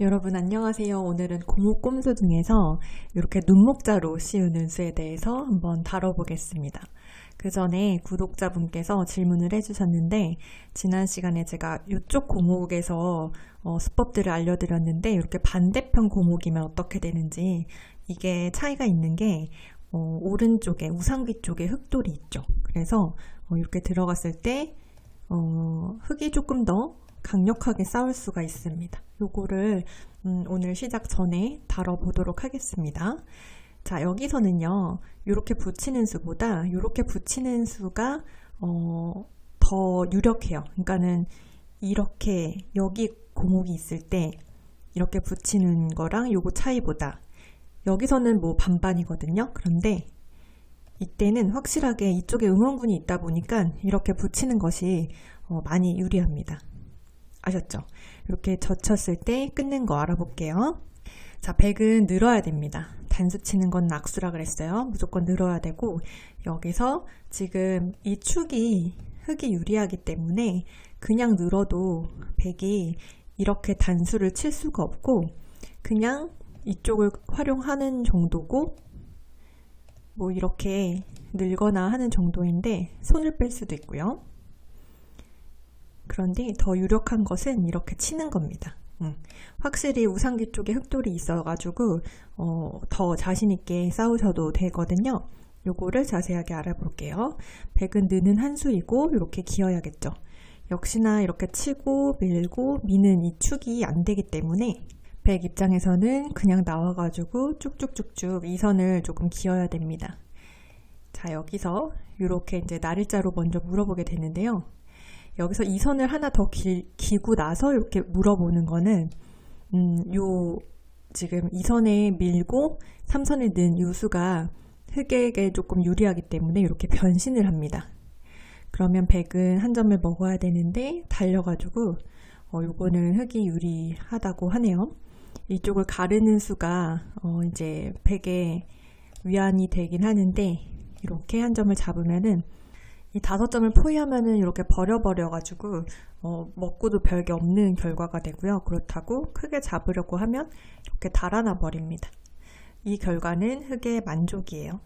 여러분 안녕하세요. 오늘은 고무 꼼수 중에서 이렇게 눈목자로 씌우는 수에 대해서 한번 다뤄보겠습니다. 그 전에 구독자분께서 질문을 해주셨는데 지난 시간에 제가 이쪽 고목에서 어, 수법들을 알려드렸는데 이렇게 반대편 고목이면 어떻게 되는지 이게 차이가 있는 게 어, 오른쪽에 우상귀 쪽에 흙돌이 있죠. 그래서 어, 이렇게 들어갔을 때 어, 흙이 조금 더 강력하게 싸울 수가 있습니다. 요거를 음, 오늘 시작 전에 다뤄보도록 하겠습니다. 자, 여기서는요, 이렇게 붙이는 수보다 이렇게 붙이는 수가 어, 더 유력해요. 그러니까는 이렇게 여기 고목이 있을 때 이렇게 붙이는 거랑 요거 차이보다 여기서는 뭐 반반이거든요. 그런데 이때는 확실하게 이쪽에 응원군이 있다 보니까 이렇게 붙이는 것이 어, 많이 유리합니다. 아셨죠? 이렇게 젖혔을 때 끊는 거 알아볼게요. 자, 백은 늘어야 됩니다. 단수 치는 건 낙수라 그랬어요. 무조건 늘어야 되고 여기서 지금 이 축이 흙이 유리하기 때문에 그냥 늘어도 백이 이렇게 단수를 칠 수가 없고 그냥 이쪽을 활용하는 정도고 뭐 이렇게 늘거나 하는 정도인데 손을 뺄 수도 있고요. 그런데 더 유력한 것은 이렇게 치는 겁니다. 음, 확실히 우상기 쪽에 흑돌이 있어가지고 어, 더 자신있게 싸우셔도 되거든요. 요거를 자세하게 알아볼게요. 백은 느는 한 수이고 이렇게 기어야겠죠. 역시나 이렇게 치고 밀고 미는 이 축이 안 되기 때문에 백 입장에서는 그냥 나와가지고 쭉쭉쭉쭉 이 선을 조금 기어야 됩니다. 자 여기서 이렇게 이제 날일자로 먼저 물어보게 되는데요. 여기서 이 선을 하나 더 기, 기고 나서 이렇게 물어보는 거는 음, 요 지금 이 선에 밀고 3선에 넣은 요수가 흑에게 조금 유리하기 때문에 이렇게 변신을 합니다. 그러면 백은 한 점을 먹어야 되는데 달려가지고 어, 요거는 흑이 유리하다고 하네요. 이쪽을 가르는 수가 어, 이제 백의 위안이 되긴 하는데 이렇게 한 점을 잡으면은 이 다섯 점을 포위하면은 이렇게 버려버려가지고 어, 먹고도 별게 없는 결과가 되고요. 그렇다고 크게 잡으려고 하면 이렇게 달아나 버립니다. 이 결과는 흙의 만족이에요.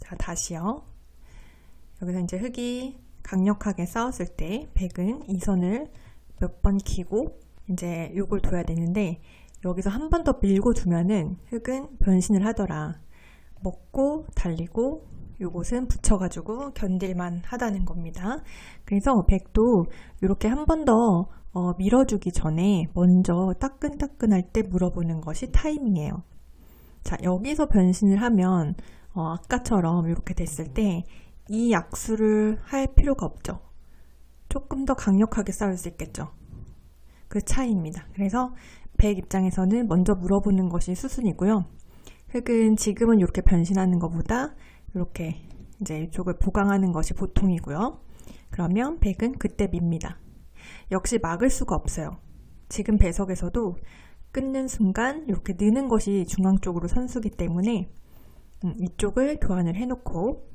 자, 다시요. 여기서 이제 흙이 강력하게 싸웠을 때 백은 이 선을 몇 번 키고 이제 요걸 둬야 되는데 여기서 한 번 더 밀고 두면은 흙은 변신을 하더라. 먹고 달리고 요것은 붙여가지고 견딜만 하다는 겁니다. 그래서 백도 이렇게 한 번더 어, 밀어주기 전에 먼저 따끈따끈할 때 물어보는 것이 타이밍이에요. 자, 여기서 변신을 하면 어, 아까처럼 이렇게 됐을 때 이 약수를 할 필요가 없죠. 조금 더 강력하게 싸울 수 있겠죠. 그 차이입니다. 그래서 백 입장에서는 먼저 물어보는 것이 수순이고요. 흙은 지금은 이렇게 변신하는 것보다 이렇게 이제 이쪽을 보강하는 것이 보통이고요. 그러면 백은 그때 밉니다. 역시 막을 수가 없어요. 지금 배석에서도 끊는 순간 이렇게 느는 것이 중앙 쪽으로 선수기 때문에 음, 이쪽을 교환을 해놓고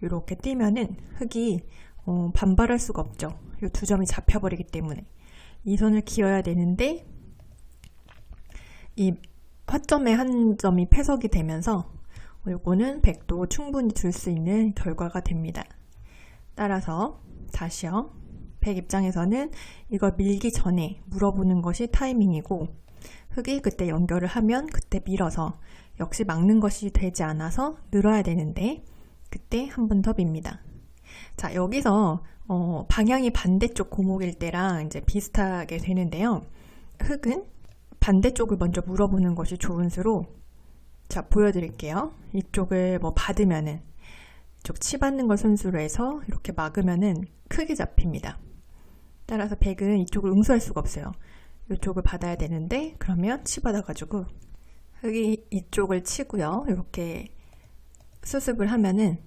이렇게 뛰면은 흙이 어, 반발할 수가 없죠. 이 두 점이 잡혀버리기 때문에 이 선을 기어야 되는데 이 화점의 한 점이 패석이 되면서 요거는 100도 충분히 줄 수 있는 결과가 됩니다. 따라서 다시요. 100 입장에서는 이걸 밀기 전에 물어보는 것이 타이밍이고 흙이 그때 연결을 하면 그때 밀어서 역시 막는 것이 되지 않아서 늘어야 되는데 그때 한 번더 밉니다. 자 여기서 어, 방향이 반대쪽 고목일 때랑 이제 비슷하게 되는데요. 흙은 반대쪽을 먼저 물어보는 것이 좋은 수로 자 보여드릴게요. 이쪽을 뭐 받으면은 이쪽 치 받는 걸 선수로 해서 이렇게 막으면은 크게 잡힙니다. 따라서 백은 이쪽을 응수할 수가 없어요. 이쪽을 받아야 되는데 그러면 치 받아가지고 흙이 이쪽을 치고요. 이렇게 수습을 하면은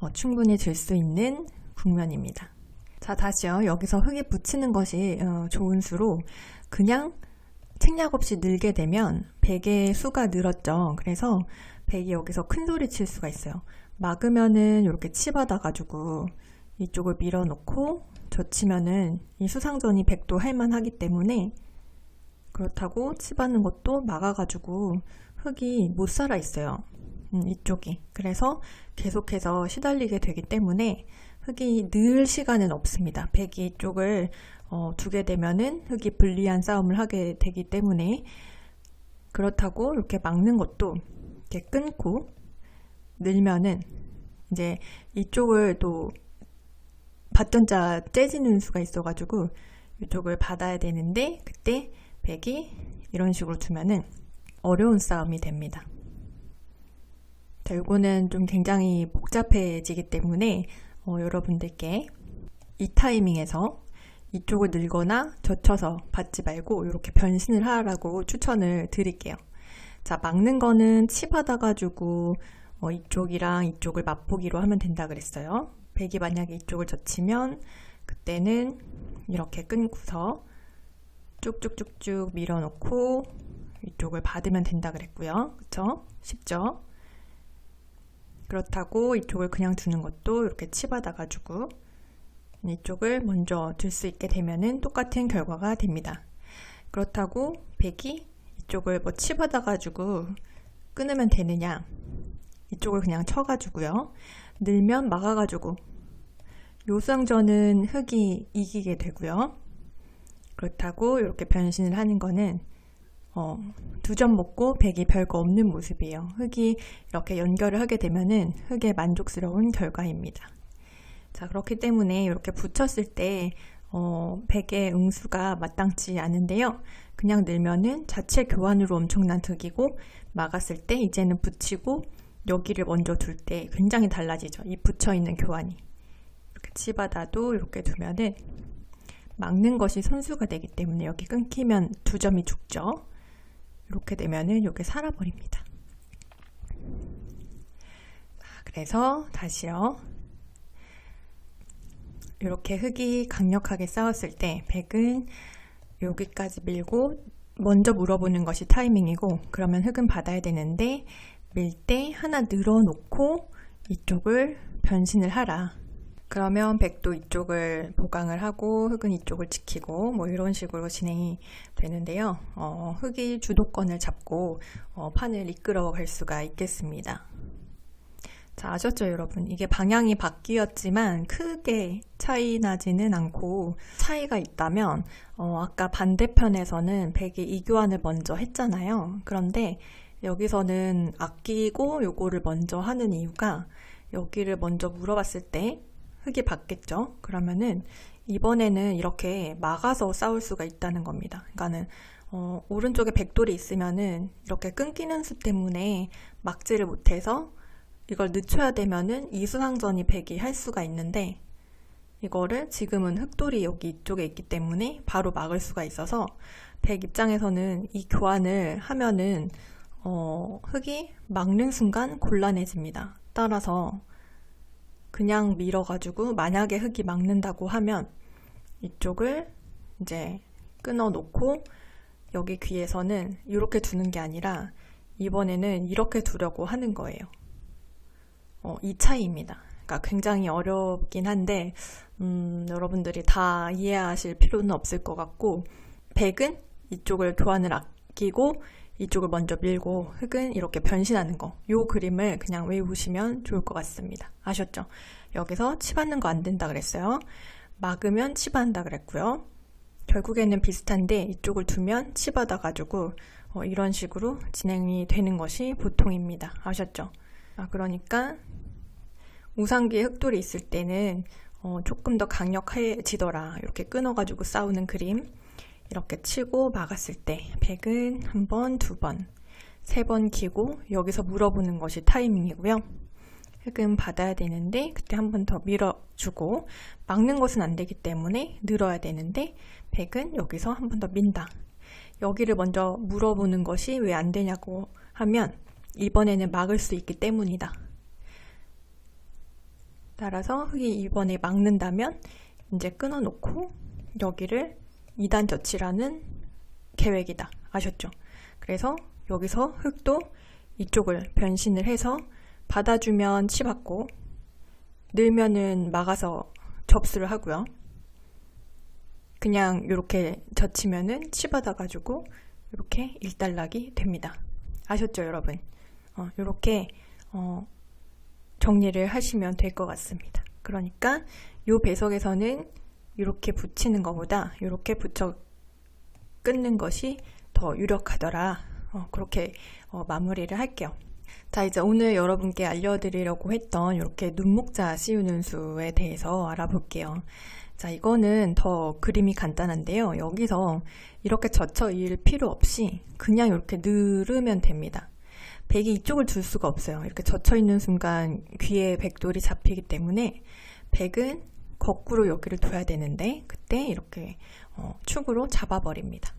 어, 충분히 될수 있는 국면입니다. 자 다시요. 여기서 흙이 붙이는 것이 어, 좋은 수로 그냥 생략 없이 늘게 되면 베개의 수가 늘었죠. 그래서 백이 여기서 큰 소리 칠 수가 있어요. 막으면은 이렇게 치받아가지고 이쪽을 밀어놓고 젖히면은 이 수상전이 백도 할만하기 때문에 그렇다고 치받는 것도 막아가지고 흙이 못 살아 있어요. 음, 이쪽이. 그래서 계속해서 시달리게 되기 때문에 흙이 늘 시간은 없습니다. 배기 쪽을 어, 두게 되면은 흙이 불리한 싸움을 하게 되기 때문에 그렇다고 이렇게 막는 것도 이렇게 끊고 늘면은 이제 이쪽을 또 받던 자 째지는 수가 있어가지고 이쪽을 받아야 되는데 그때 백이 이런 식으로 두면은 어려운 싸움이 됩니다. 자, 요거는 좀 굉장히 복잡해지기 때문에 어, 여러분들께 이 타이밍에서 이쪽을 늘거나 젖혀서 받지 말고 이렇게 변신을 하라고 추천을 드릴게요. 자, 막는 거는 치 받아가지고 어, 이쪽이랑 이쪽을 맛보기로 하면 된다 그랬어요. 백이 만약에 이쪽을 젖히면 그때는 이렇게 끊고서 쭉쭉쭉쭉 밀어놓고 이쪽을 받으면 된다 그랬고요. 그쵸? 쉽죠? 그렇다고 이쪽을 그냥 두는 것도 이렇게 치받아가지고 이쪽을 먼저 들 수 있게 되면은 똑같은 결과가 됩니다. 그렇다고 백이 이쪽을 뭐 치받아가지고 끊으면 되느냐? 이쪽을 그냥 쳐가지고요. 늘면 막아가지고 요상전은 흙이 이기게 되고요. 그렇다고 이렇게 변신을 하는 거는 어, 두 점 먹고 백이 별거 없는 모습이에요. 흙이 이렇게 연결을 하게 되면은 흙의 만족스러운 결과입니다. 자, 그렇기 때문에 이렇게 붙였을 때 어, 백의 응수가 마땅치 않은데요. 그냥 늘면은 자체 교환으로 엄청난 득이고 막았을 때 이제는 붙이고 여기를 먼저 둘 때 굉장히 달라지죠. 이 붙여 있는 교환이. 이렇게 치받아도 이렇게 두면은 막는 것이 선수가 되기 때문에 여기 끊기면 두 점이 죽죠. 이렇게 되면은 이게 살아버립니다. 그래서 다시요. 이렇게 흙이 강력하게 싸웠을 때 백은 여기까지 밀고 먼저 물어보는 것이 타이밍이고 그러면 흙은 받아야 되는데 밀 때 하나 늘어놓고 이쪽을 변신을 하라. 그러면 백도 이쪽을 보강을 하고 흙은 이쪽을 지키고 뭐 이런 식으로 진행이 되는데요. 어, 흙이 주도권을 잡고 어, 판을 이끌어 갈 수가 있겠습니다. 자, 아셨죠, 여러분? 이게 방향이 바뀌었지만 크게 차이 나지는 않고 차이가 있다면, 어, 아까 반대편에서는 백이 이교환을 먼저 했잖아요. 그런데 여기서는 아끼고 요거를 먼저 하는 이유가 여기를 먼저 물어봤을 때 흙이 받겠죠. 그러면은 이번에는 이렇게 막아서 싸울 수가 있다는 겁니다. 그러니까는 어, 오른쪽에 백돌이 있으면은 이렇게 끊기는 수 때문에 막지를 못해서 이걸 늦춰야 되면은 이수상전이 백이 할 수가 있는데 이거를 지금은 흑돌이 여기 이쪽에 있기 때문에 바로 막을 수가 있어서 백 입장에서는 이 교환을 하면은 어, 흑이 막는 순간 곤란해집니다. 따라서 그냥 밀어가지고 만약에 흙이 막는다고 하면 이쪽을 이제 끊어 놓고 여기 귀에서는 이렇게 두는 게 아니라 이번에는 이렇게 두려고 하는 거예요. 어, 이 차이입니다. 그러니까 굉장히 어렵긴 한데 음, 여러분들이 다 이해하실 필요는 없을 것 같고 백은 이쪽을 교환을 아끼고 이쪽을 먼저 밀고 흙은 이렇게 변신하는 거. 요 그림을 그냥 외우시면 좋을 것 같습니다. 아셨죠? 여기서 치받는 거 안 된다 그랬어요. 막으면 치받는다 그랬고요. 결국에는 비슷한데 이쪽을 두면 치받아가지고 어, 이런 식으로 진행이 되는 것이 보통입니다. 아셨죠? 아, 그러니까 우상기에 흑돌이 있을 때는 어, 조금 더 강력해지더라. 이렇게 끊어가지고 싸우는 그림. 이렇게 치고 막았을 때 백은 한 번, 두 번, 세번 키고 여기서 물어보는 것이 타이밍이고요. 흑은 받아야 되는데 그때 한 번 더 밀어주고 막는 것은 안 되기 때문에 늘어야 되는데 백은 여기서 한 번 더 민다. 여기를 먼저 물어보는 것이 왜 안 되냐고 하면 이번에는 막을 수 있기 때문이다. 따라서 흑이 이번에 막는다면 이제 끊어놓고 여기를 2단 젖치라는 계획이다. 아셨죠? 그래서 여기서 흙도 이쪽을 변신을 해서 받아주면 치받고 늘면은 막아서 접수를 하고요. 그냥 이렇게 젖히면은 치받아가지고 이렇게 일단락이 됩니다. 아셨죠, 여러분? 어, 이렇게 어, 정리를 하시면 될 것 같습니다. 그러니까 이 배석에서는 이렇게 붙이는 것보다 이렇게 붙여 끊는 것이 더 유력하더라. 어, 그렇게 어, 마무리를 할게요. 자, 이제 오늘 여러분께 알려드리려고 했던 이렇게 눈목자 씌우는 수에 대해서 알아볼게요. 자, 이거는 더 그림이 간단한데요. 여기서 이렇게 젖혀 일 필요 없이 그냥 이렇게 누르면 됩니다. 백이 이쪽을 둘 수가 없어요. 이렇게 젖혀 있는 순간 귀에 백돌이 잡히기 때문에 백은 거꾸로 여기를 둬야 되는데 그때 이렇게 어, 축으로 잡아버립니다.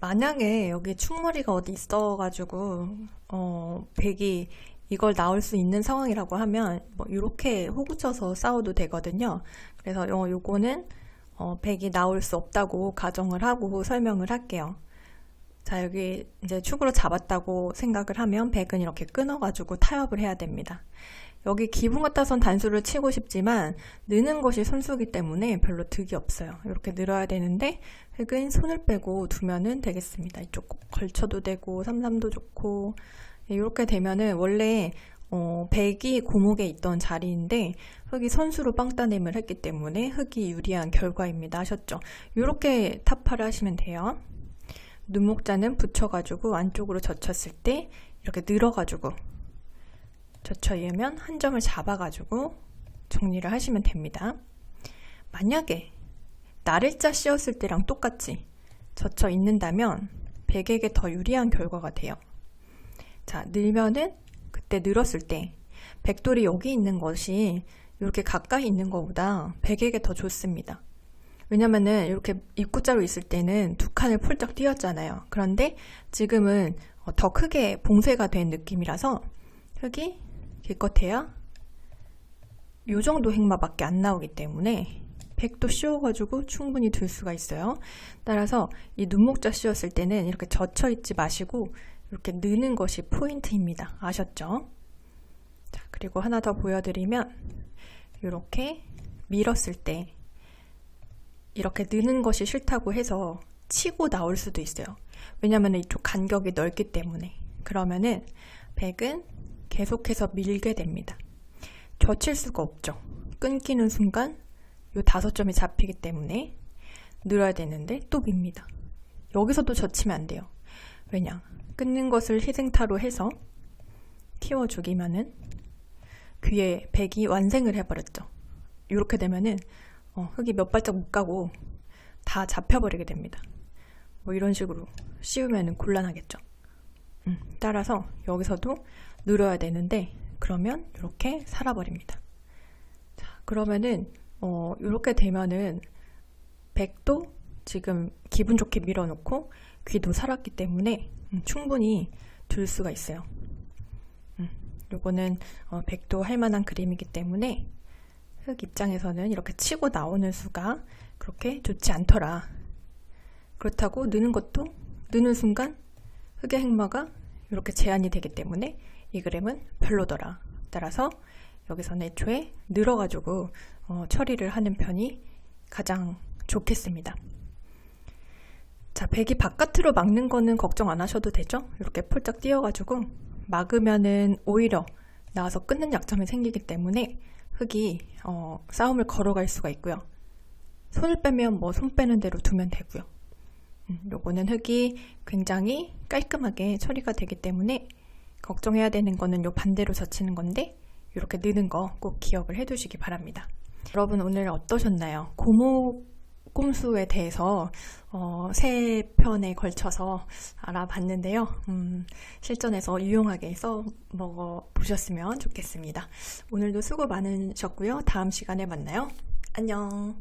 만약에 여기 축머리가 어디 있어가지고 어, 백이 이걸 나올 수 있는 상황이라고 하면 뭐 이렇게 호구쳐서 싸워도 되거든요. 그래서 어, 요거는 어, 백이 나올 수 없다고 가정을 하고 설명을 할게요. 자 여기 이제 축으로 잡았다고 생각을 하면 백은 이렇게 끊어가지고 타협을 해야 됩니다. 여기 기분 같아선 단수를 치고 싶지만 느는 것이 선수기 때문에 별로 득이 없어요. 이렇게 늘어야 되는데 획은 손을 빼고 두면은 되겠습니다. 이쪽 걸쳐도 되고 삼삼도 좋고 이렇게 되면은 원래 어, 백이 고목에 있던 자리인데 흑이 선수로 빵따냄을 했기 때문에 흑이 유리한 결과입니다. 하셨죠? 이렇게 타파를 하시면 돼요. 눈목자는 붙여가지고 안쪽으로 젖혔을 때 이렇게 늘어가지고 젖혀 이으면 한 점을 잡아가지고 정리를 하시면 됩니다. 만약에 나를자 씌웠을 때랑 똑같이 젖혀 있는다면 백에게 더 유리한 결과가 돼요. 자, 늘면은 그때 늘었을 때 백돌이 여기 있는 것이 이렇게 가까이 있는 것보다 백에게 더 좋습니다. 왜냐면은 이렇게 입구자로 있을 때는 두 칸을 폴짝 띄었잖아요. 그런데 지금은 더 크게 봉쇄가 된 느낌이라서 흙이 기껏해야 요 정도 행마밖에 안 나오기 때문에 백도 씌워가지고 충분히 둘 수가 있어요. 따라서 이 눈목자 씌웠을 때는 이렇게 젖혀 있지 마시고 이렇게 느는 것이 포인트입니다. 아셨죠? 자, 그리고 하나 더 보여드리면 이렇게 밀었을 때 이렇게 느는 것이 싫다고 해서 치고 나올 수도 있어요. 왜냐면 이쪽 간격이 넓기 때문에. 그러면은 백은 계속해서 밀게 됩니다. 젖힐 수가 없죠. 끊기는 순간 요 다섯 점이 잡히기 때문에 늘어야 되는데 또 밉니다. 여기서도 젖히면 안 돼요. 왜냐? 끊는 것을 희생타로 해서 튀워 죽이면은 귀에 백이 완생을 해버렸죠. 이렇게 되면은 어, 흙이 몇 발짝 못 가고 다 잡혀버리게 됩니다. 뭐 이런 식으로 씌우면 곤란하겠죠. 음, 따라서 여기서도 늘어야 되는데 그러면 이렇게 살아버립니다. 자, 그러면은 어, 이렇게 되면은 백도 지금 기분 좋게 밀어놓고 귀도 살았기 때문에 음, 충분히 둘 수가 있어요. 음, 요거는 어, 백도 할 만한 그림이기 때문에 흑 입장에서는 이렇게 치고 나오는 수가 그렇게 좋지 않더라. 그렇다고 느는 것도 느는 순간 흑의 행마가 이렇게 제한이 되기 때문에 이 그림은 별로더라. 따라서 여기서는 애초에 늘어가지고 어, 처리를 하는 편이 가장 좋겠습니다. 자, 백이 바깥으로 막는 거는 걱정 안 하셔도 되죠? 이렇게 폴짝 띄어가지고 막으면은 오히려 나와서 끊는 약점이 생기기 때문에 흙이 어, 싸움을 걸어갈 수가 있고요. 손을 빼면 뭐 손 빼는 대로 두면 되고요. 음, 요거는 흙이 굉장히 깔끔하게 처리가 되기 때문에 걱정해야 되는 거는 요 반대로 젖히는 건데 이렇게 느는 거 꼭 기억을 해두시기 바랍니다. 여러분 오늘 어떠셨나요? 고무 꼼수에 대해서 어, 세 편에 걸쳐서 알아봤는데요. 음, 실전에서 유용하게 써 먹어 보셨으면 좋겠습니다. 오늘도 수고 많으셨고요. 다음 시간에 만나요. 안녕.